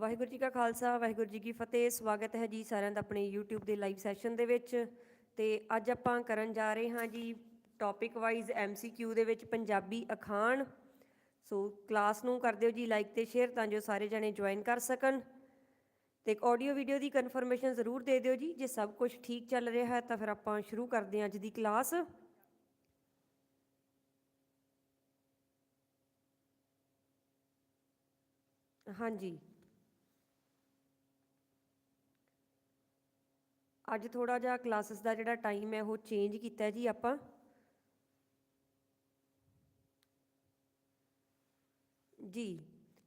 ਵਾਹਿਗੁਰੂ ਜੀ ਕਾ ਖਾਲਸਾ, ਵਾਹਿਗੁਰੂ ਜੀ ਕੀ ਫਤਿਹ। ਸਵਾਗਤ ਹੈ ਜੀ ਸਾਰਿਆਂ ਦਾ ਆਪਣੇ YouTube ਦੇ ਲਾਈਵ ਸੈਸ਼ਨ ਦੇ ਵਿੱਚ। ਤੇ ਅੱਜ ਆਪਾਂ ਕਰਨ ਜਾ ਰਹੇ ਹਾਂ ਜੀ ਟੌਪਿਕ ਵਾਈਜ਼ MCQ ਦੇ ਵਿੱਚ ਪੰਜਾਬੀ ਅਖਾਣ। ਸੋ ਕਲਾਸ ਨੂੰ ਕਰ ਦਿਓ ਜੀ ਲਾਈਕ ਤੇ ਸ਼ੇਅਰ ਤਾਂ ਜੋ ਸਾਰੇ ਜਣੇ ਜੁਆਇਨ ਕਰ ਸਕਣ। ਤੇ ਇੱਕ ਆਡੀਓ ਵੀਡੀਓ ਦੀ ਕਨਫਰਮੇਸ਼ਨ ਜ਼ਰੂਰ ਦੇ ਦਿਓ ਜੀ। ਜੇ ਸਭ ਕੁਝ ਠੀਕ ਚੱਲ ਰਿਹਾ ਹੈ ਤਾਂ ਫਿਰ ਆਪਾਂ ਸ਼ੁਰੂ ਕਰਦੇ ਹਾਂ ਅੱਜ ਦੀ ਕਲਾਸ ਹਾਂਜੀ। ਅੱਜ ਥੋੜਾ ਜਿਹਾ ਕਲਾਸਿਸ ਦਾ ਜਿਹੜਾ ਟਾਈਮ ਹੈ ਉਹ ਚੇਂਜ ਕੀਤਾ ਜੀ ਆਪਾਂ। ਜੀ,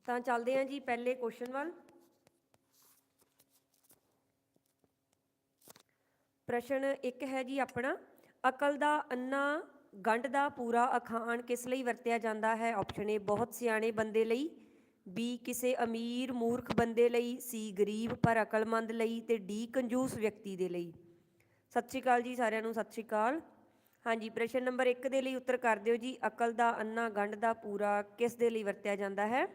ਤਾਂ ਚੱਲਦੇ ਹਾਂ ਜੀ ਪਹਿਲੇ ਕੁਐਸਚਨ ਵੱਲ। ਪ੍ਰਸ਼ਨ ਇੱਕ ਹੈ ਜੀ ਆਪਣਾ, ਅਕਲ ਦਾ ਅੰਨਾ, ਗੰਢ ਦਾ ਪੂਰਾ ਅਖਾਣ ਕਿਸ ਲਈ ਵਰਤਿਆ ਜਾਂਦਾ ਹੈ? ਆਪਸ਼ਨ ਏ ਬਹੁਤ ਸਿਆਣੇ ਬੰਦੇ ਲਈ। ਬੀ ਕਿਸੇ ਅਮੀਰ ਮੂਰਖ ਬੰਦੇ ਲਈ, ਸੀ ਗਰੀਬ ਪਰ ਅਕਲਮੰਦ ਲਈ ਤੇ ਡੀ ਕੰਜੂਸ ਵਿਅਕਤੀ ਦੇ ਲਈ। ਸਤਿ ਸ਼੍ਰੀ ਅਕਾਲ ਜੀ ਸਾਰਿਆਂ ਨੂੰ, ਸਤਿ ਸ਼੍ਰੀ ਅਕਾਲ। ਹਾਂਜੀ, ਪ੍ਰਸ਼ਨ ਨੰਬਰ 1 ਦੇ ਲਈ ਉੱਤਰ ਕਰ ਦਿਓ ਜੀ। ਅਕਲ ਦਾ ਅੰਨਾ ਗੰਢ ਦਾ ਪੂਰਾ ਕਿਸ ਦੇ ਲਈ ਵਰਤਿਆ ਜਾਂਦਾ ਹੈ?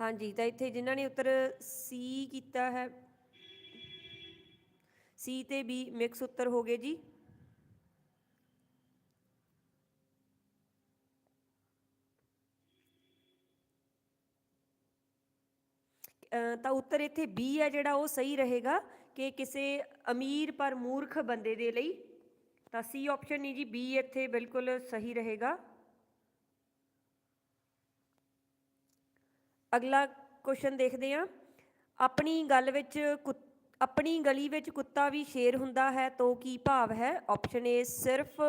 ਹਾਂਜੀ, ਤਾਂ ਇੱਥੇ ਜਿਨ੍ਹਾਂ ਨੇ ਉੱਤਰ ਸੀ ਕੀਤਾ ਹੈ, ਸੀ ਤੇ ਬੀ ਮਿਕਸ ਉੱਤਰ ਹੋ ਗਏ ਜੀ। ਤਾਂ ਉੱਤਰ ਇੱਥੇ ਬੀ ਹੈ ਜਿਹੜਾ ਉਹ ਸਹੀ ਰਹੇਗਾ ਕਿ ਕਿਸੇ ਅਮੀਰ ਪਰ ਮੂਰਖ ਬੰਦੇ ਦੇ ਲਈ। ਤਾਂ ਸੀ ਆਪਸ਼ਨ ਨਹੀਂ ਜੀ ਬੀ ਇੱਥੇ ਬਿਲਕੁਲ ਸਹੀ ਰਹੇਗਾ। ਅਗਲਾ ਕੁਐਸਚਨ ਦੇਖਦੇ ਹਾਂ। ਆਪਣੀ ਗੱਲ ਵਿੱਚ ਕੁੱਤ- ਆਪਣੀ ਗਲੀ ਵਿੱਚ ਕੁੱਤਾ ਵੀ ਸ਼ੇਰ ਹੁੰਦਾ ਹੈ, ਤਾਂ ਕੀ ਭਾਵ ਹੈ? ਆਪਸ਼ਨ ਏ ਸਿਰਫ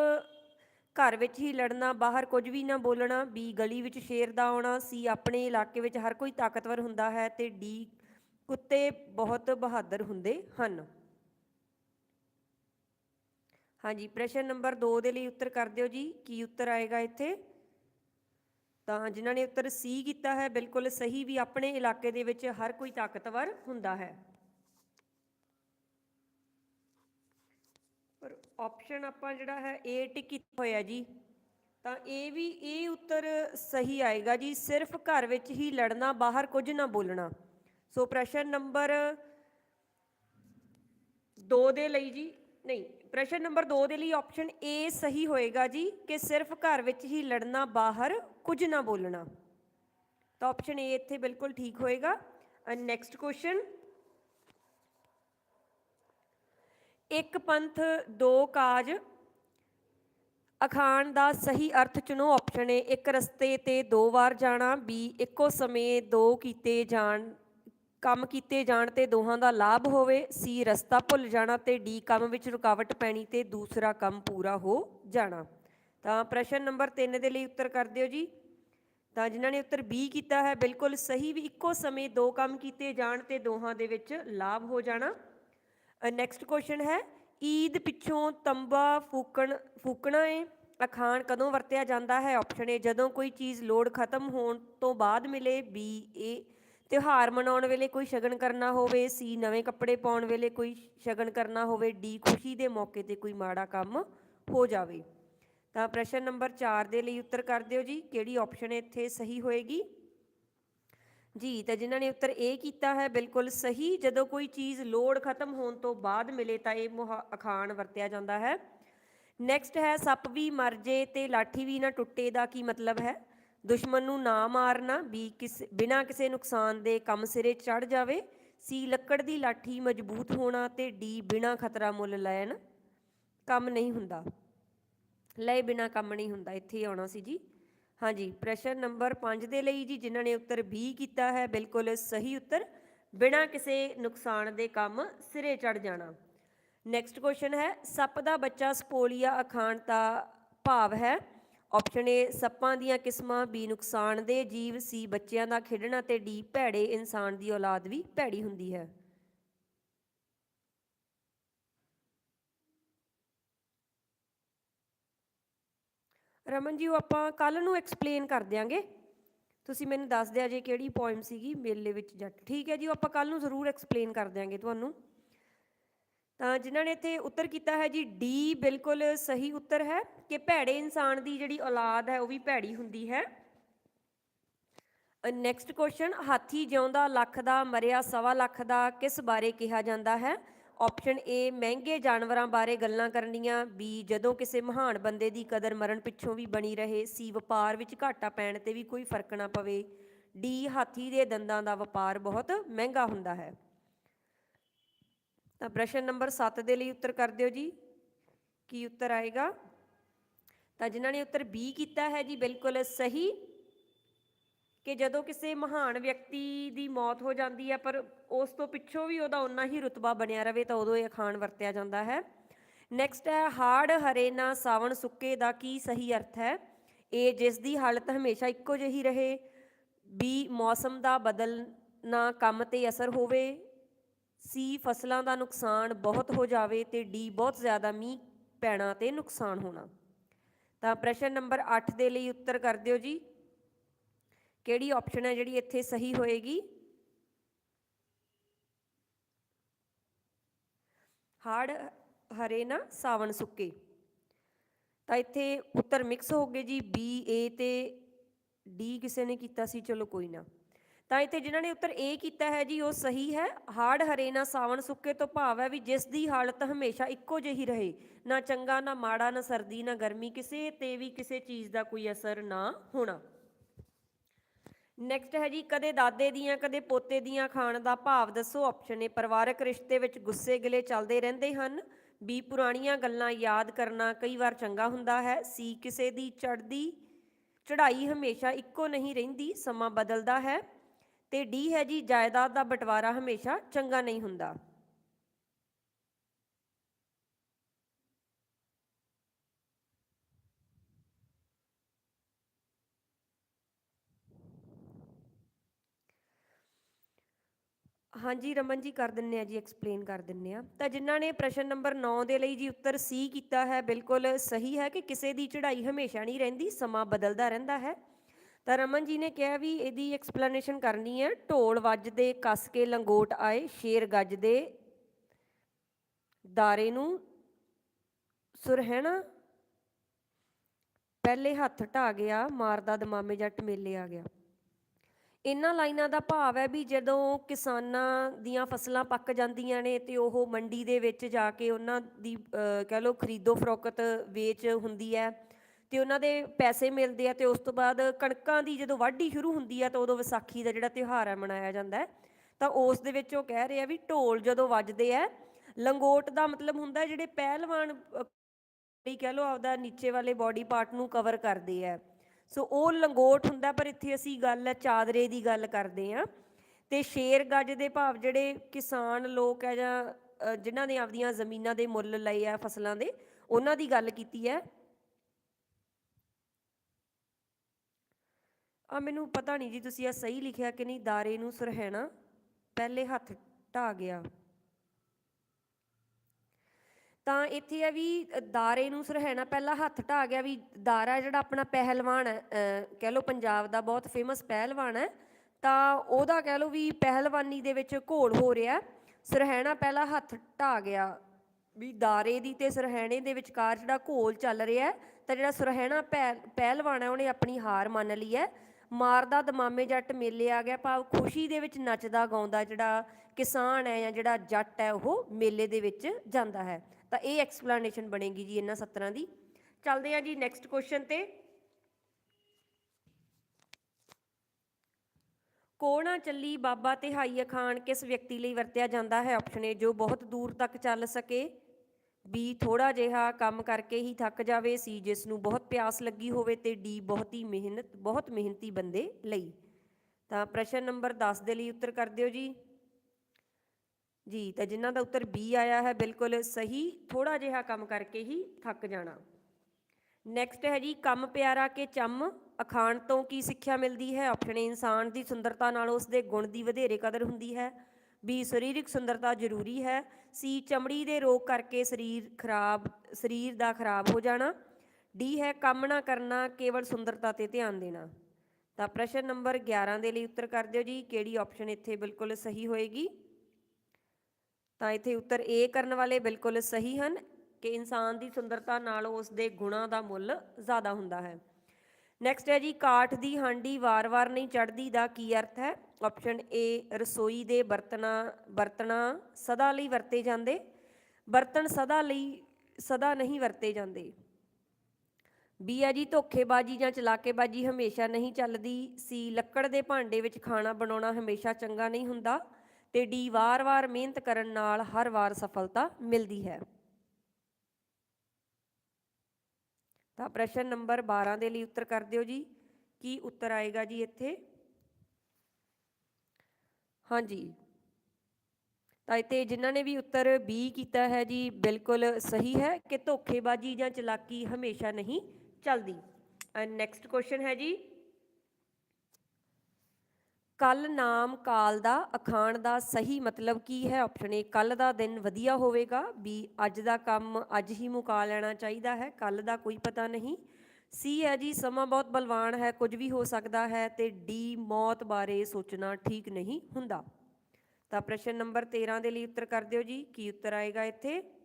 ਘਰ ਵਿੱਚ ਹੀ ਲੜਨਾ, ਬਾਹਰ ਕੁਝ ਵੀ ਨਾ ਬੋਲਣਾ ਬੀ ਗਲੀ ਵਿੱਚ ਸ਼ੇਰ ਦਾ ਆਉਣਾ, ਸੀ ਆਪਣੇ ਇਲਾਕੇ ਵਿੱਚ ਹਰ ਕੋਈ ਤਾਕਤਵਰ ਹੁੰਦਾ ਹੈ ਤੇ ਡੀ ਕੁੱਤੇ ਬਹੁਤ ਬਹਾਦਰ ਹੁੰਦੇ ਹਨ। ਹਾਂਜੀ, ਪ੍ਰਸ਼ਨ ਨੰਬਰ 2 ਦੇ ਲਈ ਉੱਤਰ ਕਰ ਦਿਓ ਜੀ। ਕੀ ਉੱਤਰ ਆਏਗਾ ਇੱਥੇ? ਤਾਂ ਜਿਨ੍ਹਾਂ ਨੇ ਉੱਤਰ ਸੀ ਕੀਤਾ ਹੈ, ਬਿਲਕੁਲ ਸਹੀ ਵੀ ਆਪਣੇ ਇਲਾਕੇ ਦੇ ਵਿੱਚ ਹਰ ਕੋਈ ਤਾਕਤਵਰ ਹੁੰਦਾ ਹੈ। ਪਰ ਆਪਸ਼ਨ ਆਪਾਂ ਜਿਹੜਾ ਹੈ ਏ ਟਿਕ ਕੀਤਾ ਹੋਇਆ ਜੀ। ਤਾਂ ਇਹ ਵੀ ਇਹ ਉੱਤਰ ਸਹੀ ਆਏਗਾ ਜੀ, ਸਿਰਫ ਘਰ ਵਿੱਚ ਹੀ ਲੜਨਾ, ਬਾਹਰ ਕੁਝ ਨਾ ਬੋਲਣਾ। ਸੋ ਪ੍ਰਸ਼ਨ ਨੰਬਰ 2 ਦੇ ਲਈ ਜੀ। ਨਹੀਂ, ਪ੍ਰਸ਼ਨ ਨੰਬਰ 2 ਦੇ ਲਈ ਆਪਸ਼ਨ ਏ ਸਹੀ ਹੋਏਗਾ ਜੀ ਕਿ ਸਿਰਫ ਘਰ ਵਿੱਚ ਹੀ ਲੜਨਾ, ਬਾਹਰ ਕੁਝ ਨਾ ਬੋਲਣਾ। ਤਾਂ ਆਪਸ਼ਨ ਏ ਇੱਥੇ ਬਿਲਕੁਲ ਠੀਕ ਹੋਏਗਾ। ਨੈਕਸਟ ਕੁਐਸਚਨ ਇੱਕ ਪੰਥ, ਦੋ ਕਾਜ। ਅਖਾਣ ਦਾ ਸਹੀ ਅਰਥ ਚੁਣੋ ਆਪਸ਼ਨ ਏ ਇੱਕ ਰਸਤੇ ਤੇ ਦੋ ਵਾਰ ਜਾਣਾ ਬੀ ਇੱਕੋ ਸਮੇਂ ਦੋ ਕੀਤੇ ਜਾਣ, ਕੰਮ ਕੀਤੇ ਜਾਣ ਤੇ ਦੋਹਾਂ ਦਾ ਲਾਭ ਹੋਵੇ ਸੀ ਰਸਤਾ ਭੁੱਲ ਜਾਣਾ ਤੇ ਡੀ ਕੰਮ ਵਿੱਚ ਰੁਕਾਵਟ ਪੈਣੀ ਤੇ ਦੂਸਰਾ ਕੰਮ ਪੂਰਾ ਹੋ ਜਾਣਾ। ਤਾਂ ਪ੍ਰਸ਼ਨ ਨੰਬਰ 3 ਦੇ ਲਈ ਉੱਤਰ ਕਰ ਦਿਓ ਜੀ। ਤਾਂ ਜਿਨ੍ਹਾਂ ਨੇ ਉੱਤਰ ਬੀ ਕੀਤਾ ਹੈ, ਬਿਲਕੁਲ ਸਹੀ ਵੀ ਇੱਕੋ ਸਮੇਂ ਦੋ ਕੰਮ ਕੀਤੇ ਜਾਣ ਤੇ ਦੋਹਾਂ ਦੇ ਵਿੱਚ ਲਾਭ ਹੋ ਜਾਣਾ। ਨੈਕਸਟ ਕੁਐਸਚਨ ਹੈ, ਈਦ ਪਿੱਛੋਂ ਤੰਬਾ ਫੂਕਣ, ਫੂਕਣਾ ਹੈ ਅਖਾਣ ਕਦੋਂ ਵਰਤਿਆ ਜਾਂਦਾ ਹੈ? ਆਪਸ਼ਨ ਏ ਜਦੋਂ ਕੋਈ ਚੀਜ਼ ਲੋੜ ਖਤਮ ਹੋਣ ਤੋਂ ਬਾਅਦ ਮਿਲੇ। ਬੀ ਏ ਤਿਉਹਾਰ ਮਨਾਉਣ ਵੇਲੇ ਕੋਈ ਸ਼ਗਨ ਕਰਨਾ ਹੋਵੇ। ਸੀ ਨਵੇਂ ਕੱਪੜੇ ਪਾਉਣ ਵੇਲੇ ਕੋਈ ਸ਼ਗਨ ਕਰਨਾ ਹੋਵੇ। ਡੀ ਖੁਸ਼ੀ ਦੇ ਮੌਕੇ ਤੇ ਕੋਈ ਮਾੜਾ ਕੰਮ ਹੋ ਜਾਵੇ। ਤਾਂ ਪ੍ਰਸ਼ਨ ਨੰਬਰ 4 ਦੇ ਲਈ ਉੱਤਰ ਕਰ ਦਿਓ ਜੀ। ਕਿਹੜੀ ਆਪਸ਼ਨ ਇੱਥੇ ਸਹੀ ਹੋਏਗੀ? ਜੀ, ਤਾਂ ਜਿਨ੍ਹਾਂ ਨੇ ਉੱਤਰ ਇਹ ਕੀਤਾ ਹੈ, ਬਿਲਕੁਲ ਸਹੀ। ਜਦੋਂ ਕੋਈ ਚੀਜ਼ ਲੋੜ ਖਤਮ ਹੋਣ ਤੋਂ ਬਾਅਦ ਮਿਲੇ ਤਾਂ ਇਹ ਮੁਹਾ- ਅਖਾਣ ਵਰਤਿਆ ਜਾਂਦਾ ਹੈ। ਨੈਕਸਟ ਹੈ, ਸੱਪ ਵੀ ਮਰ ਜੇ ਤੇ ਲਾਠੀ ਵੀ ਨਾ ਟੁੱਟੇ ਦਾ ਕੀ ਮਤਲਬ ਹੈ? ਦੁਸ਼ਮਣ ਨੂੰ ਨਾ ਮਾਰਨਾ, ਵੀ ਕਿਸ, ਬਿਨਾਂ ਕਿਸੇ ਨੁਕਸਾਨ ਦੇ ਕੰਮ ਸਿਰੇ ਚੜ ਜਾਵੇ। ਸੀ, ਲੱਕੜ ਦੀ ਲਾਠੀ ਮਜ਼ਬੂਤ ਹੋਣਾ ਤੇ ਡੀ, ਬਿਨਾਂ ਖਤਰਾ ਮੁੱਲ ਲੈਣ। ਕੰਮ ਨਹੀਂ ਹੁੰਦਾ। ਲਏ ਬਿਨਾ ਕੰਮ ਨਹੀਂ ਹੁੰਦਾ। ਇੱਥੇ ਹੀ ਆਉਣਾ ਸੀ ਜੀ। ਹਾਂਜੀ, ਪ੍ਰਸ਼ਨ ਨੰਬਰ 5 ਦੇ ਲਈ ਜੀ, ਜਿਨ੍ਹਾਂ ਨੇ ਉੱਤਰ B ਕੀਤਾ ਹੈ, ਬਿਲਕੁਲ ਸਹੀ ਉੱਤਰ, ਬਿਨਾਂ ਕਿਸੇ ਨੁਕਸਾਨ ਦੇ ਕੰਮ ਸਿਰੇ ਚੜ ਜਾਣਾ। ਨੈਕਸਟ ਕੁਐਸਚਨ ਹੈ, ਸੱਪ ਦਾ ਬੱਚਾ ਸਪੋਲੀਆ ਅਖਾਣ ਦਾ ਭਾਵ ਹੈ। ਆਪਸ਼ਨ ਏ ਸੱਪਾਂ ਦੀਆਂ ਕਿਸਮਾਂ ਬੀ ਨੁਕਸਾਨ ਦੇ ਜੀਵ ਸੀ ਬੱਚਿਆਂ ਦਾ ਖੇਡਣਾ ਤੇ ਡੀ ਭੈੜੇ ਇਨਸਾਨ ਦੀ ਔਲਾਦ ਵੀ ਭੈੜੀ ਹੁੰਦੀ ਹੈ। ਰਮਨ ਜੀ, ਉਹ ਆਪਾਂ ਕੱਲ ਨੂੰ ਐਕਸਪਲੇਨ ਕਰ ਦਿਆਂਗੇ। ਤੁਸੀਂ ਮੈਨੂੰ ਦੱਸ ਦਿਆ ਜੇ ਕਿਹੜੀ ਪੋਇਮ ਸੀਗੀ ਮੇਲੇ ਵਿੱਚ ਜੱਟ। ਠੀਕ ਹੈ ਜੀ, ਉਹ ਆਪਾਂ ਕੱਲ ਨੂੰ ਜ਼ਰੂਰ ਐਕਸਪਲੇਨ ਕਰ ਦਿਆਂਗੇ ਤੁਹਾਨੂੰ। ਤਾਂ ਜਿਨ੍ਹਾਂ ਨੇ ਇੱਥੇ ਉੱਤਰ ਕੀਤਾ ਹੈ ਜੀ ਡੀ ਬਿਲਕੁਲ ਸਹੀ ਉੱਤਰ ਹੈ ਕਿ ਭੈੜੇ ਇਨਸਾਨ ਦੀ ਜਿਹੜੀ ਔਲਾਦ ਹੈ, ਉਹ ਵੀ ਭੈੜੀ ਹੁੰਦੀ ਹੈ। ਨੈਕਸਟ ਕੁਐਸਚਨ ਹਾਥੀ ਜਿਉਂਦਾ ਲੱਖ ਦਾ ਮਰਿਆ, ਸਵਾ ਲੱਖ ਦਾ ਕਿਸ ਬਾਰੇ ਕਿਹਾ ਜਾਂਦਾ ਹੈ? ਆਪਸ਼ਨ ਏ ਮਹਿੰਗੇ ਜਾਨਵਰਾਂ ਬਾਰੇ ਗੱਲਾਂ ਕਰਨੀਆਂ ਬੀ ਜਦੋਂ ਕਿਸੇ ਮਹਾਨ ਬੰਦੇ ਦੀ ਕਦਰ ਮਰਨ ਪਿੱਛੋਂ ਵੀ ਬਣੀ ਰਹੇ। ਸੀ ਵਪਾਰ ਵਿੱਚ ਘਾਟਾ ਪੈਣ ਤੇ ਵੀ ਕੋਈ ਫ਼ਰਕ ਨਾ ਪਵੇ। ਡੀ ਹਾਥੀ ਦੇ ਦੰਦਾਂ ਦਾ ਵਪਾਰ ਬਹੁਤ ਮਹਿੰਗਾ ਹੁੰਦਾ ਹੈ। ਤਾਂ ਪ੍ਰਸ਼ਨ ਨੰਬਰ 7 ਦੇ ਲਈ ਉੱਤਰ ਕਰ ਦਿਓ ਜੀ। ਕੀ ਉੱਤਰ ਆਏਗਾ? ਤਾਂ ਜਿਨ੍ਹਾਂ ਨੇ ਉੱਤਰ ਬੀ ਕੀਤਾ ਹੈ ਜੀ, ਬਿਲਕੁਲ ਸਹੀ। ਕਿ ਜਦੋਂ ਕਿਸੇ ਮਹਾਨ ਵਿਅਕਤੀ ਦੀ ਮੌਤ ਹੋ ਜਾਂਦੀ ਹੈ, ਪਰ ਉਸ ਤੋਂ ਪਿੱਛੋਂ ਵੀ ਉਹਦਾ ਉਨਾ ਹੀ ਰੁਤਬਾ ਬਣਿਆ ਰਵੇ ਤਾਂ ਉਦੋਂ ਇਹ ਅਖਾਣ ਵਰਤਿਆ ਜਾਂਦਾ ਹੈ। ਨੈਕਸਟ ਹੈ, ਹਾੜ ਹਰੇ ਨਾ ਸਾਵਣ ਸੁੱਕੇ ਦਾ ਕੀ ਸਹੀ ਅਰਥ ਹੈ? ਇਹ ਜਿਸ ਦੀ ਹਾਲਤ ਹਮੇਸ਼ਾ ਇੱਕੋ ਜਿਹੀ ਰਹੇ, ਬੀ ਮੌਸਮ ਦਾ ਬਦਲਣਾ ਕੰਮ ਤੇ ਅਸਰ ਹੋਵੇ, ਸੀ ਫਸਲਾਂ ਦਾ ਨੁਕਸਾਨ ਬਹੁਤ ਹੋ ਜਾਵੇ ਤੇ ਡੀ ਬਹੁਤ ਜ਼ਿਆਦਾ ਮੀਂਹ ਪੈਣਾ ਤੇ ਨੁਕਸਾਨ ਹੋਣਾ। ਤਾਂ ਪ੍ਰਸ਼ਨ ਨੰਬਰ 8 ਦੇ ਲਈ ਉੱਤਰ ਕਰ ਦਿਓ ਜੀ। ਕਿਹੜੀ ਆਪਸ਼ਨ ਹੈ ਜਿਹੜੀ ਇੱਥੇ ਸਹੀ ਹੋਏਗੀ? ਹਾੜ, ਹਰੇ ਨਾ, ਸਾਵਣ, ਸੁੱਕੇ। ਤਾਂ ਇੱਥੇ ਉੱਤਰ ਮਿਕਸ ਹੋ ਗਏ ਜੀ ਬੀ ਏ ਤੇ ਡੀ ਕਿਸੇ ਨੇ ਕੀਤਾ ਸੀ, ਚਲੋ ਕੋਈ ਨਾ। ਤਾਂ ਇੱਥੇ ਜਿਨ੍ਹਾਂ ਨੇ ਉੱਤਰ ਏ ਕੀਤਾ ਹੈ ਜੀ, ਉਹ ਸਹੀ ਹੈ। ਹਾੜ, ਹਰੇ ਨਾ, ਸਾਵਣ, ਸੁੱਕੇ ਤੋਂ ਭਾਵ ਹੈ ਵੀ ਜਿਸ ਦੀ ਹਾਲਤ ਹਮੇਸ਼ਾ ਇੱਕੋ ਜਿਹੀ ਰਹੇ। ਨਾ ਚੰਗਾ, ਨਾ ਮਾੜਾ, ਨਾ ਸਰਦੀ, ਨਾ ਗਰਮੀ, ਕਿਸੇ ਤੇ ਵੀ ਕਿਸੇ ਚੀਜ਼ ਦਾ ਕੋਈ ਅਸਰ ਨਾ ਹੋਣਾ। ਨੈਕਸਟ ਹੈ ਜੀ, ਕਦੇ ਦਾਦੇ ਦੀਆਂ, ਕਦੇ ਪੋਤੇ ਦੀਆਂ ਖਾਣ ਦਾ ਭਾਵ ਦੱਸੋ। ਆਪਸ਼ਨ ਏ ਪਰਿਵਾਰਕ ਰਿਸ਼ਤੇ ਵਿੱਚ ਗੁੱਸੇ ਗਿਲੇ ਚੱਲਦੇ ਰਹਿੰਦੇ ਹਨ। ਬੀ ਪੁਰਾਣੀਆਂ ਗੱਲਾਂ ਯਾਦ ਕਰਨਾ ਕਈ ਵਾਰ ਚੰਗਾ ਹੁੰਦਾ ਹੈ। ਸੀ ਕਿਸੇ ਦੀ ਚੜ੍ਹਦੀ, ਚੜ੍ਹਾਈ ਹਮੇਸ਼ਾ ਇੱਕੋ ਨਹੀਂ ਰਹਿੰਦੀ, ਸਮਾਂ ਬਦਲਦਾ ਹੈ। ਤੇ ਡੀ ਹੈ ਜੀ, ਜਾਇਦਾਦ ਦਾ ਬਟਵਾਰਾ ਹਮੇਸ਼ਾ ਚੰਗਾ ਨਹੀਂ ਹੁੰਦਾ। ਹਾਂਜੀ, ਰਮਨ ਜੀ ਕਰ ਦਿੰਨੇ ਆ ਜੀ ਐਕਸਪਲੇਨ ਕਰ ਦਿੰਨੇ ਆ। ਤਾਂ ਜਿਨ੍ਹਾਂ ਨੇ ਪ੍ਰਸ਼ਨ ਨੰਬਰ 9 ਦੇ ਲਈ ਜੀ ਉੱਤਰ ਸੀ ਕੀਤਾ ਹੈ, ਬਿਲਕੁਲ ਸਹੀ ਹੈ ਕਿ ਕਿਸੇ ਦੀ ਚੜ੍ਹਾਈ ਹਮੇਸ਼ਾ ਨਹੀਂ ਰਹਿੰਦੀ, ਸਮਾਂ ਬਦਲਦਾ ਰਹਿੰਦਾ ਹੈ। ਤਾਂ ਰਮਨ ਜੀ ਨੇ ਕਿਹਾ ਵੀ ਇਹਦੀ ਐਕਸਪਲੇਨੇਸ਼ਨ ਕਰਨੀ ਹੈ, ਢੋਲ ਵੱਜਦੇ ਕੱਸ ਕੇ ਲੰਗੋਟ ਆਏ, ਸ਼ੇਰ ਗੱਜਦੇ ਦਾਰੇ ਨੂੰ ਸੁਰਹਿਣਾ ਪਹਿਲੇ ਹੱਥ ਢਾ ਗਿਆ, ਮਾਰਦਾ ਦਮਾਮੇ ਜੱਟ ਮੇਲੇ ਆ ਗਿਆ। ਇਹਨਾਂ ਲਾਈਨਾਂ ਦਾ ਭਾਵ ਹੈ ਵੀ ਜਦੋਂ ਕਿਸਾਨਾਂ ਦੀਆਂ ਫਸਲਾਂ ਪੱਕ ਜਾਂਦੀਆਂ ਨੇ ਤੇ ਉਹ ਮੰਡੀ ਦੇ ਵਿੱਚ ਜਾ ਕੇ ਉਹਨਾਂ ਦੀ ਕਹਿ ਲਓ ਖਰੀਦੋ ਫਰੋਖਤ ਵੇਚ ਹੁੰਦੀ ਹੈ ਤੇ ਉਹਨਾਂ ਦੇ ਪੈਸੇ ਮਿਲਦੇ ਆ ਤੇ ਉਸ ਤੋਂ ਬਾਅਦ ਕਣਕਾਂ ਦੀ ਜਦੋਂ ਵਾਢੀ ਸ਼ੁਰੂ ਹੁੰਦੀ ਹੈ ਤਾਂ ਉਦੋਂ ਵਿਸਾਖੀ ਦਾ ਜਿਹੜਾ ਤਿਉਹਾਰ ਹੈ ਮਨਾਇਆ ਜਾਂਦਾ ਹੈ। ਤਾਂ ਉਸ ਦੇ ਵਿੱਚ ਉਹ ਕਹਿ ਰਹੇ ਆ ਵੀ ਢੋਲ ਜਦੋਂ ਵੱਜਦੇ ਆ, ਲੰਗੋਟ ਦਾ ਮਤਲਬ ਹੁੰਦਾ ਜਿਹੜੇ ਪਹਿਲਵਾਨ ਵੀ ਕਹਿ ਲਓ ਆਪਦਾ ਨੀਚੇ ਵਾਲੇ ਬਾਡੀ ਪਾਰਟ ਨੂੰ ਕਵਰ ਕਰਦੇ ਆ। ਸੋ ਉਹ ਲੰਗੋਟ ਹੁੰਦਾ ਪਰ ਇੱਥੇ ਅਸੀਂ ਗੱਲ ਚਾਦਰੇ ਦੀ ਗੱਲ ਕਰਦੇ ਆ ਤੇ ਸ਼ੇਰ ਗੱਜ ਦੇ ਭਾਵ ਜਿਹੜੇ ਕਿਸਾਨ ਲੋਕ ਹੈ ਜਾਂ ਅ, ਜਿਨ੍ਹਾਂ ਨੇ ਆਪਦੀਆਂ ਜ਼ਮੀਨਾਂ ਦੇ ਮੁੱਲ ਲਏ ਆ ਫਸਲਾਂ ਦੇ ਉਹਨਾਂ ਦੀ ਗੱਲ ਕੀਤੀ ਹੈ। ਆ ਮੈਨੂੰ ਪਤਾ ਨਹੀਂ ਜੀ ਤੁਸੀਂ ਇਹ ਸਹੀ ਲਿਖਿਆ ਕਿ ਨਹੀਂ? ਦਾਰੇ ਨੂੰ ਸੁਰਹਿਣਾ ਪਹਿਲੇ ਹੱਥ ਢਾ ਗਿਆ। ਤਾਂ ਇੱਥੇ ਹੈ ਵੀ ਦਾਰੇ ਨੂੰ ਸੁਰਹਿਣਾ ਪਹਿਲਾਂ ਹੱਥ ਢਾ ਗਿਆ ਵੀ ਦਾਰਾ ਜਿਹੜਾ ਆਪਣਾ ਪਹਿਲਵਾਨ ਹੈ ਕਹਿ ਲਓ ਪੰਜਾਬ ਦਾ ਬਹੁਤ ਫੇਮਸ ਪਹਿਲਵਾਨ ਹੈ, ਤਾਂ ਉਹਦਾ ਕਹਿ ਲਓ ਵੀ ਪਹਿਲਵਾਨੀ ਦੇ ਵਿੱਚ ਘੋਲ ਹੋ ਰਿਹਾ ਸਰਹਿਣਾ ਪਹਿਲਾਂ ਹੱਥ ਢਾ ਗਿਆ ਵੀ ਦਾਰੇ ਦੀ ਤੇ ਸਰਹਿਣੇ ਦੇ ਵਿਚਕਾਰ ਜਿਹੜਾ ਘੋਲ ਚੱਲ ਰਿਹਾ ਤਾਂ ਜਿਹੜਾ ਸੁਰਹਿਣਾ ਪਹਿ- ਪਹਿਲਵਾਨ ਹੈ, ਉਹਨੇ ਆਪਣੀ ਹਾਰ ਮੰਨ ਲਈ ਹੈ, ਮਾਰਦਾ ਦਮਾਮੇ ਜੱਟ ਮੇਲੇ ਆ ਗਿਆ, ਭਾਵ ਖੁਸ਼ੀ ਦੇ ਵਿੱਚ ਨੱਚਦਾ, ਗਾਉਂਦਾ ਜਿਹੜਾ ਕਿਸਾਨ ਹੈ ਜਾਂ ਜਿਹੜਾ ਜੱਟ ਹੈ, ਉਹ ਮੇਲੇ ਦੇ ਵਿੱਚ ਜਾਂਦਾ ਹੈ। ਤਾਂ ਇਹ ਐਕਸਪਲੇਨੇਸ਼ਨ ਬਣੇਗੀ ਜੀ ਇਹਨਾਂ ਸੱਤਰਾਂ ਦੀ। ਚੱਲਦੇ ਹਾਂ ਜੀ ਨੈਕਸਟ ਕੁਐਸਚਨ ਤੇ। ਕੋਣਾ ਚੱਲੀ ਬਾਬਾ ਤਿਹਾਈ ਅਖਾਣ ਕਿਸ ਵਿਅਕਤੀ ਲਈ ਵਰਤਿਆ ਜਾਂਦਾ ਹੈ ਆਪਸ਼ਨ ਏ ਜੋ ਬਹੁਤ ਦੂਰ ਤੱਕ ਚੱਲ ਸਕੇ? ਬੀ ਥੋੜਾ ਜਿਹਾ ਕੰਮ ਕਰਕੇ ਹੀ ਥੱਕ ਜਾਵੇ। ਸੀ ਜਿਸ ਨੂੰ ਬਹੁਤ ਪਿਆਸ ਲੱਗੀ ਹੋਵੇ ਤੇ ਡੀ ਬਹੁਤ ਹੀ ਮਿਹਨਤ, ਬਹੁਤ ਮਿਹਨਤੀ ਬੰਦੇ ਲਈ। ਤਾਂ ਪ੍ਰਸ਼ਨ ਨੰਬਰ 10 ਦੇ ਲਈ ਉੱਤਰ ਕਰ ਦਿਓ ਜੀ। ਜੀ, ਤਾਂ ਜਿਨ੍ਹਾਂ ਦਾ ਉੱਤਰ ਬੀ ਆਇਆ ਹੈ, ਬਿਲਕੁਲ ਸਹੀ ਥੋੜਾ ਜਿਹਾ ਕੰਮ ਕਰਕੇ ਹੀ ਥੱਕ ਜਾਣਾ। ਨੈਕਸਟ ਹੈ ਜੀ, ਕੰਮ ਪਿਆਰਾ ਕੇ ਚੰਮ? ਅਖਾਣ ਤੋਂ ਕੀ ਸਿੱਖਿਆ ਮਿਲਦੀ ਹੈ? ਆਪਸ਼ਨ ਏ ਇਨਸਾਨ ਦੀ ਸੁੰਦਰਤਾ ਨਾਲ ਉਸ ਦੇ ਗੁਣ ਦੀ ਵਧੇਰੇ ਕਦਰ ਹੁੰਦੀ ਹੈ। ਬੀ ਸਰੀਰਕ ਸੁੰਦਰਤਾ ਜ਼ਰੂਰੀ ਹੈ। ਸੀ ਚਮੜੀ ਦੇ ਰੋਗ ਕਰਕੇ ਸਰੀਰ ਖਰਾਬ, ਸਰੀਰ ਦਾ ਖਰਾਬ ਹੋ ਜਾਣਾ। ਡੀ ਹੈ, ਕੰਮ ਨਾ ਕਰਨਾ, ਕੇਵਲ ਸੁੰਦਰਤਾ ਤੇ ਧਿਆਨ ਦੇਣਾ। ਤਾਂ ਪ੍ਰਸ਼ਨ ਨੰਬਰ 11 ਦੇ ਲਈ ਉੱਤਰ ਕਰ ਦਿਓ ਜੀ, ਕਿਹੜੀ ਆਪਸ਼ਨ ਇੱਥੇ ਬਿਲਕੁਲ ਸਹੀ ਹੋਏਗੀ? ਤਾਂ ਇੱਥੇ ਉੱਤਰ ਏ ਕਰਨ ਵਾਲੇ ਬਿਲਕੁਲ ਸਹੀ ਹਨ ਕਿ ਇਨਸਾਨ ਦੀ ਸੁੰਦਰਤਾ ਨਾਲ ਉਸ ਦੇ ਗੁਣਾਂ ਦਾ ਮੁੱਲ ਜ਼ਿਆਦਾ ਹੁੰਦਾ ਹੈ। ਨੈਕਸਟ ਹੈ ਜੀ, ਕਾਠ ਦੀ ਹਾਂਡੀ ਵਾਰ-ਵਾਰ ਨਹੀਂ ਚੜਦੀ ਦਾ ਕੀ ਅਰਥ ਹੈ? ਆਪਸ਼ਨ ਏ ਰਸੋਈ ਦੇ ਬਰਤਨਾਂ ਬਰਤਨਾਂ ਸਦਾ ਲਈ ਵਰਤੇ ਜਾਂਦੇ। ਬਰਤਨ ਸਦਾ ਲਈ, ਸਦਾ ਨਹੀਂ ਵਰਤੇ ਜਾਂਦੇ। ਬੀ ਹੈ ਜੀ, ਧੋਖੇਬਾਜ਼ੀ ਜਾਂ ਚਲਾਕੇਬਾਜ਼ੀ ਹਮੇਸ਼ਾ ਨਹੀਂ ਚੱਲਦੀ। ਸੀ ਲੱਕੜ ਦੇ ਭਾਂਡੇ ਵਿੱਚ ਖਾਣਾ ਬਣਾਉਣਾ ਹਮੇਸ਼ਾ ਚੰਗਾ ਨਹੀਂ ਹੁੰਦਾ। ਤੇ ਡੀ ਵਾਰ-ਵਾਰ ਮਿਹਨਤ ਕਰਨ ਨਾਲ ਹਰ ਵਾਰ ਸਫਲਤਾ ਮਿਲਦੀ ਹੈ। ਤਾਂ ਪ੍ਰਸ਼ਨ ਨੰਬਰ 12 ਦੇ ਲਈ ਉੱਤਰ ਕਰ ਦਿਓ ਜੀ। ਕੀ ਉੱਤਰ ਆਏਗਾ ਜੀ ਇੱਥੇ? ਹਾਂਜੀ। ਤਾਂ ਇੱਥੇ ਜਿਨ੍ਹਾਂ ਨੇ ਵੀ ਉੱਤਰ ਬੀ ਕੀਤਾ ਹੈ ਜੀ, ਬਿਲਕੁਲ ਸਹੀ ਹੈ ਕਿ ਧੋਖੇਬਾਜ਼ੀ ਜਾਂ ਚਲਾਕੀ ਹਮੇਸ਼ਾ ਨਹੀਂ ਚੱਲਦੀ। ਐਂਡ ਨੈਕਸਟ ਕੁਐਸਚਨ ਹੈ ਜੀ। ਕੱਲ ਨਾਮ, ਕਾਲ ਦਾ, ਅਖਾਣ ਦਾ ਸਹੀ ਮਤਲਬ ਕੀ ਹੈ? ਆਪਸ਼ਨ ਏ ਕੱਲ ਦਾ ਦਿਨ ਵਧੀਆ ਹੋਵੇਗਾ। ਬੀ ਅੱਜ ਦਾ ਕੰਮ, ਅੱਜ ਹੀ ਮੁਕਾ ਲੈਣਾ ਚਾਹੀਦਾ ਹੈ। ਕੱਲ ਦਾ ਕੋਈ ਪਤਾ ਨਹੀਂ। ਸੀ ਹੈ ਜੀ, ਸਮਾਂ ਬਹੁਤ ਬਲਵਾਨ ਹੈ, ਕੁਝ ਵੀ ਹੋ ਸਕਦਾ ਹੈ ਤੇ ਡੀ ਮੌਤ ਬਾਰੇ ਸੋਚਣਾ ਠੀਕ ਨਹੀਂ ਹੁੰਦਾ। ਤਾਂ ਪ੍ਰਸ਼ਨ ਨੰਬਰ 13 ਦੇ ਲਈ ਉੱਤਰ ਕਰ ਦਿਓ ਜੀ। ਕੀ ਉੱਤਰ ਆਏਗਾ ਇੱਥੇ?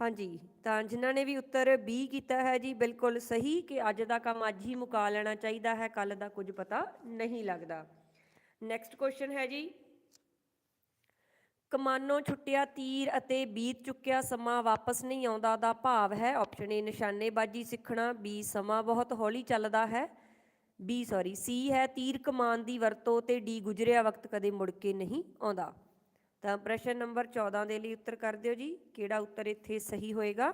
ਹਾਂਜੀ, ਤਾਂ ਜਿਨ੍ਹਾਂ ਨੇ ਵੀ ਉੱਤਰ ਬੀ ਕੀਤਾ ਹੈ ਜੀ, ਬਿਲਕੁਲ ਸਹੀ ਕਿ ਅੱਜ ਦਾ ਕੰਮ ਅੱਜ ਹੀ ਮੁਕਾ ਲੈਣਾ ਚਾਹੀਦਾ ਹੈ ਕੱਲ ਦਾ ਕੁਝ ਪਤਾ ਨਹੀਂ ਲੱਗਦਾ। ਨੈਕਸਟ ਕੁਐਸਚਨ ਹੈ ਜੀ। ਕਮਾਨੋ ਛੁੱਟਿਆ ਤੀਰ ਅਤੇ ਬੀਤ ਚੁੱਕਿਆ ਸਮਾਂ ਵਾਪਸ ਨਹੀਂ ਆਉਂਦਾ ਦਾ ਭਾਵ ਹੈ। ਆਪਸ਼ਨ ਏ ਨਿਸ਼ਾਨੇਬਾਜ਼ੀ ਸਿੱਖਣਾ। ਬੀ ਸਮਾਂ ਬਹੁਤ ਹੌਲੀ ਚੱਲਦਾ ਹੈ। ਬੀ ਸੌਰੀ ਸੀ ਹੈ ਤੀਰ ਕਮਾਨ ਦੀ ਵਰਤੋਂ ਤੇ ਡੀ ਗੁਜ਼ਰਿਆ ਵਕਤ ਕਦੇ ਮੁੜ ਕੇ ਨਹੀਂ ਆਉਂਦਾ। ਤਾਂ ਪ੍ਰਸ਼ਨ ਨੰਬਰ 14 ਦੇ ਲਈ ਉੱਤਰ ਕਰ ਦਿਓ ਜੀ, ਕਿਹੜਾ ਉੱਤਰ ਇੱਥੇ ਸਹੀ ਹੋਏਗਾ?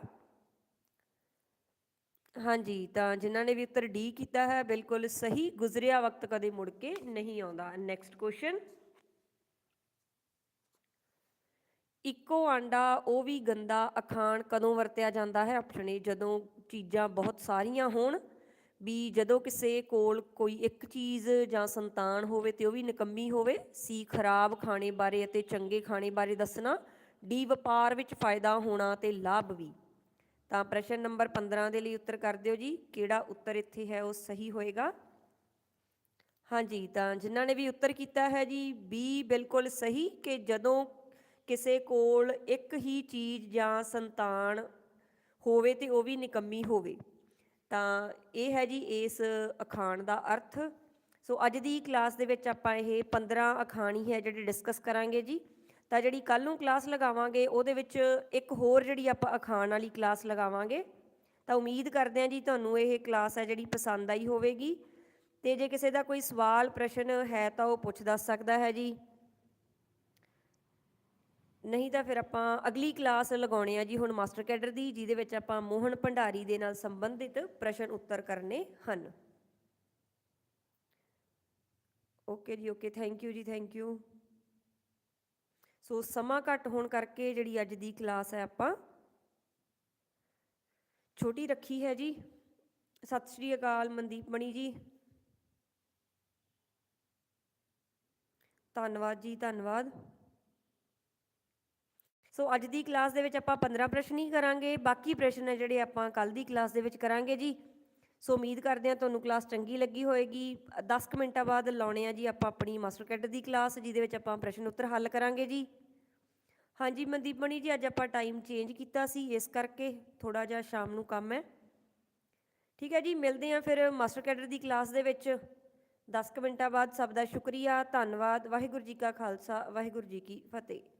ਹਾਂਜੀ, ਤਾਂ ਜਿਨ੍ਹਾਂ ਨੇ ਵੀ ਉੱਤਰ ਡੀ ਕੀਤਾ ਹੈ, ਬਿਲਕੁਲ ਸਹੀ, ਗੁਜ਼ਰਿਆ ਵਕਤ ਕਦੇ ਮੁੜ ਕੇ ਨਹੀਂ ਆਉਂਦਾ। ਨੈਕਸਟ ਕੁਐਸਚਨ ਇੱਕੋ ਆਂਡਾ, ਉਹ ਵੀ ਗੰਦਾ, ਅਖਾਣ ਕਦੋਂ ਵਰਤਿਆ ਜਾਂਦਾ ਹੈ? ਆਪਸ਼ਨ ਏ ਜਦੋਂ ਚੀਜ਼ਾਂ ਬਹੁਤ ਸਾਰੀਆਂ ਹੋਣ ਵੀ ਜਦੋਂ ਕਿਸੇ ਕੋਲ ਕੋਈ ਇੱਕ ਚੀਜ਼ ਜਾਂ ਸੰਤਾਨ ਹੋਵੇ ਤੇ ਉਹ ਵੀ ਨਿਕੰਮੀ ਹੋਵੇ, ਸੀ ਖਰਾਬ ਖਾਣੇ ਬਾਰੇ ਅਤੇ ਚੰਗੇ ਖਾਣੇ ਬਾਰੇ ਦੱਸਣਾ, ਡੀ ਵਪਾਰ ਵਿੱਚ ਫਾਇਦਾ ਹੋਣਾ ਤੇ ਲਾਭ ਵੀ। ਤਾਂ ਪ੍ਰਸ਼ਨ ਨੰਬਰ 15 ਦੇ ਲਈ ਉੱਤਰ ਕਰ ਦਿਓ ਜੀ, ਕਿਹੜਾ ਉੱਤਰ ਇੱਥੇ ਹੈ ਉਹ ਸਹੀ ਹੋਏਗਾ? ਹਾਂਜੀ, ਤਾਂ ਜਿਨ੍ਹਾਂ ਨੇ ਵੀ ਉੱਤਰ ਕੀਤਾ ਹੈ ਜੀ, ਬੀ ਬਿਲਕੁਲ ਸਹੀ ਕਿ ਜਦੋਂ ਕਿਸੇ ਕੋਲ ਇੱਕ ਹੀ ਚੀਜ਼ ਜਾਂ ਸੰਤਾਨ ਹੋਵੇ ਤੇ ਉਹ ਵੀ ਨਿਕੰਮੀ ਹੋਵੇ। ਤਾਂ ਇਹ ਹੈ ਜੀ ਇਸ ਅਖਾਣ ਦਾ ਅਰਥ। ਸੋ ਅੱਜ ਦੀ ਕਲਾਸ ਦੇ ਵਿੱਚ ਆਪਾਂ ਇਹ 15 ਅਖਾਣੀ ਹੈ ਜਿਹੜੀ ਡਿਸਕਸ ਕਰਾਂਗੇ ਜੀ। ਤਾਂ ਜਿਹੜੀ ਕੱਲ ਨੂੰ ਕਲਾਸ ਲਗਾਵਾਂਗੇ, ਉਹਦੇ ਵਿੱਚ ਇੱਕ ਹੋਰ ਜਿਹੜੀ ਆਪਾਂ ਅਖਾਣ ਵਾਲੀ ਕਲਾਸ ਲਗਾਵਾਂਗੇ। ਤਾਂ ਉਮੀਦ ਕਰਦੇ ਹਾਂ ਜੀ ਤੁਹਾਨੂੰ ਇਹ ਕਲਾਸ ਹੈ ਜਿਹੜੀ ਪਸੰਦ ਆਈ ਹੋਵੇਗੀ। ਤੇ ਜੇ ਕਿਸੇ ਦਾ ਕੋਈ ਸਵਾਲ, ਪ੍ਰਸ਼ਨ ਹੈ ਤਾਂ ਉਹ ਪੁੱਛ ਦੱਸ ਸਕਦਾ ਹੈ ਜੀ। ਨਹੀਂ ਤਾਂ ਫਿਰ ਆਪਾਂ ਅਗਲੀ ਕਲਾਸ ਲਗਾਉਣੇ ਆ ਜੀ ਹੁਣ ਮਾਸਟਰ ਕੈਡਰ ਦੀ, ਜਿਹਦੇ ਵਿੱਚ ਆਪਾਂ ਮੋਹਨ ਭੰਡਾਰੀ ਦੇ ਨਾਲ ਸੰਬੰਧਿਤ ਪ੍ਰਸ਼ਨ ਉੱਤਰ ਕਰਨੇ ਹਨ। ਓਕੇ ਜੀ ਓਕੇ ਥੈਂਕ ਯੂ ਜੀ ਥੈਂਕ ਯੂ ਸੋ ਸਮਾਂ ਘੱਟ ਹੋਣ ਕਰਕੇ ਜਿਹੜੀ ਅੱਜ ਦੀ ਕਲਾਸ ਹੈ ਆਪਾਂ ਛੋਟੀ ਰੱਖੀ ਹੈ ਜੀ। ਸਤਿ ਸ਼੍ਰੀ ਅਕਾਲ ਮਨਦੀਪ ਮਣੀ ਜੀ। ਧੰਨਵਾਦ ਜੀ, ਧੰਨਵਾਦ। ਸੋ ਅੱਜ ਦੀ ਕਲਾਸ ਦੇ ਵਿੱਚ ਆਪਾਂ 15 ਪ੍ਰਸ਼ਨ ਹੀ ਕਰਾਂਗੇ, ਬਾਕੀ ਪ੍ਰਸ਼ਨ ਹੈ ਜਿਹੜੇ ਆਪਾਂ ਕੱਲ ਦੀ ਕਲਾਸ ਦੇ ਵਿੱਚ ਕਰਾਂਗੇ ਜੀ। ਸੋ ਉਮੀਦ ਕਰਦੇ ਹਾਂ ਤੁਹਾਨੂੰ ਕਲਾਸ ਚੰਗੀ ਲੱਗੀ ਹੋਏਗੀ। 10 ਕੁ ਮਿੰਟਾਂ ਬਾਅਦ ਲਾਉਣੇ ਆ ਜੀ ਆਪਾਂ ਆਪਣੀ ਮਾਸਟਰ ਕੈਡ ਦੀ ਕਲਾਸ ਜਿਹਦੇ ਵਿੱਚ ਆਪਾਂ ਪ੍ਰਸ਼ਨ ਉੱਤਰ ਹੱਲ ਕਰਾਂਗੇ ਜੀ। ਹਾਂਜੀ, ਮਨਦੀਪ ਮਣੀ ਜੀ, ਅੱਜ ਆਪਾਂ ਟਾਈਮ ਚੇਂਜ ਕੀਤਾ ਸੀ, ਇਸ ਕਰਕੇ ਥੋੜਾ ਜਿਹਾ ਸ਼ਾਮ ਨੂੰ ਕੰਮ ਹੈ। ਠੀਕ ਹੈ ਜੀ, ਮਿਲਦੇ ਹਾਂ ਫਿਰ ਮਾਸਟਰ ਕੈਡਰ ਦੀ ਕਲਾਸ ਦੇ ਵਿੱਚ। 10 ਕੁ ਮਿੰਟਾਂ ਬਾਅਦ ਸਭ ਦਾ ਸ਼ੁਕਰੀਆ, ਧੰਨਵਾਦ, ਵਾਹਿਗੁਰੂ ਜੀ ਕਾ ਖਾਲਸਾ, ਵਾਹਿਗੁਰੂ ਜੀ ਕੀ ਫਤਿਹ।